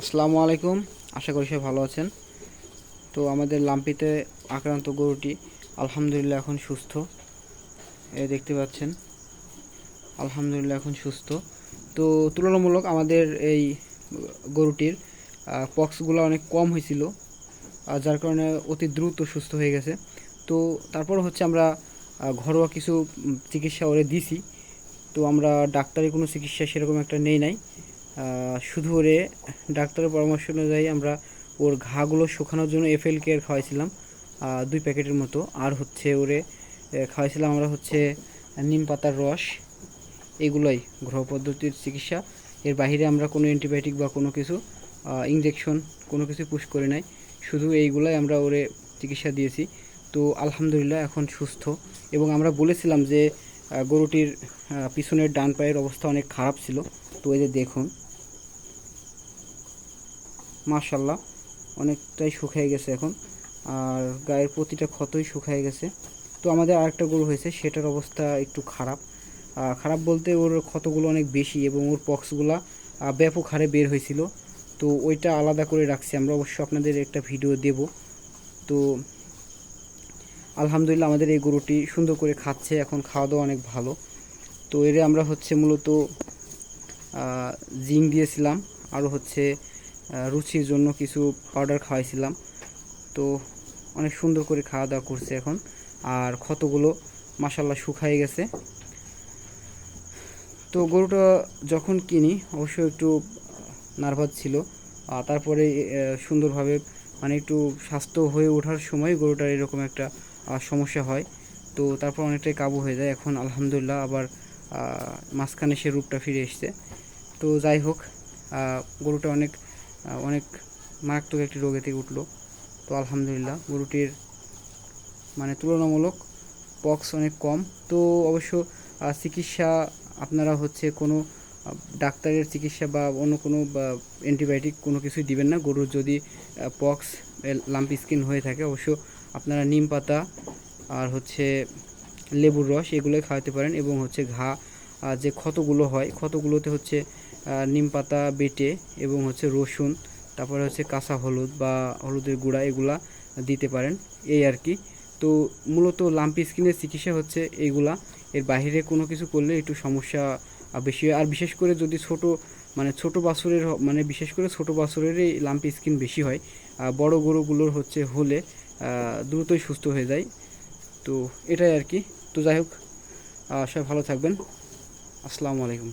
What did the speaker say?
আসসালামু আলাইকুম। আশা করি সবাই ভালো আছেন। তো আমাদের লাম্পিতে আক্রান্ত গরুটি আলহামদুলিল্লাহ এখন সুস্থ। এ দেখতে পাচ্ছেন। আলহামদুলিল্লাহ এখন সুস্থ। তো তুলনামূলক আমাদের এই গরুটির পক্সগুলো অনেক কম হয়েছিল যার কারণে অতি দ্রুত সুস্থ হয়ে গেছে। তো তারপর হচ্ছে আমরা ঘরোয়া কিছু চিকিৎসা ওরে দিছি। তো আমরা ডাক্তারি কোনো চিকিৎসা সেরকম একটা নেই নাই। শুধু ওরে ডাক্তারের পরামর্শ অনুযায়ী আমরা ওর ঘাগুলো শুকানোর জন্য এফএল কেয়ার খাওয়াইছিলাম দুই প্যাকেটের মতো। আর হচ্ছে ওরে খাওয়াইছিলাম আমরা হচ্ছে নিম পাতার রস, এগুলোই ঘরোয়া পদ্ধতির চিকিৎসা। এর বাইরে আমরা কোনো অ্যান্টিবায়োটিক বা কোনো কিছু ইঞ্জেকশন কোনো কিছু পুশ করে নাই। শুধু এইগুলাই আমরা ওরে চিকিৎসা দিয়েছি। তো আলহামদুলিল্লাহ এখন সুস্থ। এবং আমরা বলেছিলাম যে গরুটির পিছনের ডান পায়ের অবস্থা অনেক খারাপ ছিল। তো এই যে দেখুন। মাশাল্লাহ অনেকটাই শুকিয়ে গেছে এখন। আর গায়ের প্রতিটা ক্ষতই শুকিয়ে গেছে। তো আমাদের আরেকটা গরু হয়েছে, সেটার অবস্থা একটু খারাপ। খারাপ বলতে ওর ক্ষতগুলো অনেক বেশি এবং ওর পক্সগুলা ব্যাপক হারে বের হয়েছিল। তো ওইটা আলাদা করে রাখছি, আমরা অবশ্য আপনাদের একটা ভিডিও দেব। তো আলহামদুলিল্লাহ আমাদের এই গরুটি সুন্দর করে খাচ্ছে, এখন খাওয়া দাওয়া অনেক ভালো। তো এর আমরা হচ্ছে মূলত জিঙ্ক দিয়েছিলাম আরও হচ্ছে রুচির জন্য কিছু পাউডার খাওয়াইছিলাম। তো অনেক সুন্দর করে খাওয়া দাওয়া করছে এখন। আর ক্ষতগুলো মাসাল্লাহ শুকায় গেছে। তো গরুটা যখন কিনি, অবশ্যই একটু নার্ভাস ছিল। তারপরে সুন্দরভাবে মানে একটু স্বাস্থ্য হয়ে ওঠার সময় গরুটার এরকম একটা সমস্যা হয়। তো তারপর অনেকটাই কাবু হয়ে যায়। এখন আলহামদুলিল্লাহ আবার মাঝখানে সে রূপটা ফিরে এসছে। তো যাই হোক গরুটা অনেক অনেক মারাত্মক একটি রোগে থেকে উঠল। তো আলহামদুলিল্লাহ, গরুটির মানে তুলনামূলক পক্স অনেক কম। তো অবশ্য চিকিৎসা আপনারা হচ্ছে কোনো ডাক্তারের চিকিৎসা বা অন্য কোনো অ্যান্টিবায়োটিক কোনো কিছুই দিবেন না। গরুর যদি পক্স লাম্পি স্কিন হয়ে থাকে, অবশ্য আপনারা নিম পাতা আর হচ্ছে লেবুর রস এগুলোই খাওয়াতে পারেন এবং হচ্ছে ঘা যে ক্ষতগুলো হয়, ক্ষতগুলোতে হচ্ছে নিম পাতা বেটে এবং হচ্ছে রসুন, তারপরে হচ্ছে কাঁচা হলুদ বা হলুদের গুঁড়া এগুলা দিতে পারেন, এই আর কি। তো মূলত লাম্পি স্কিনের চিকিৎসা হচ্ছে এইগুলা। এর বাইরে কোনো কিছু করলে একটু সমস্যা বেশি আর বিশেষ করে যদি ছোট মানে ছোট বাছুরের মানে বিশেষ করে ছোট বাছুরেরই লাম্পি স্কিন বেশি হয় বড় গরুগুলোর হচ্ছে হলে দ্রুতই সুস্থ হয়ে যায়। তো এটাই আর কি। তো যাই হোক সবাই ভালো থাকবেন। আসসালামু আলাইকুম।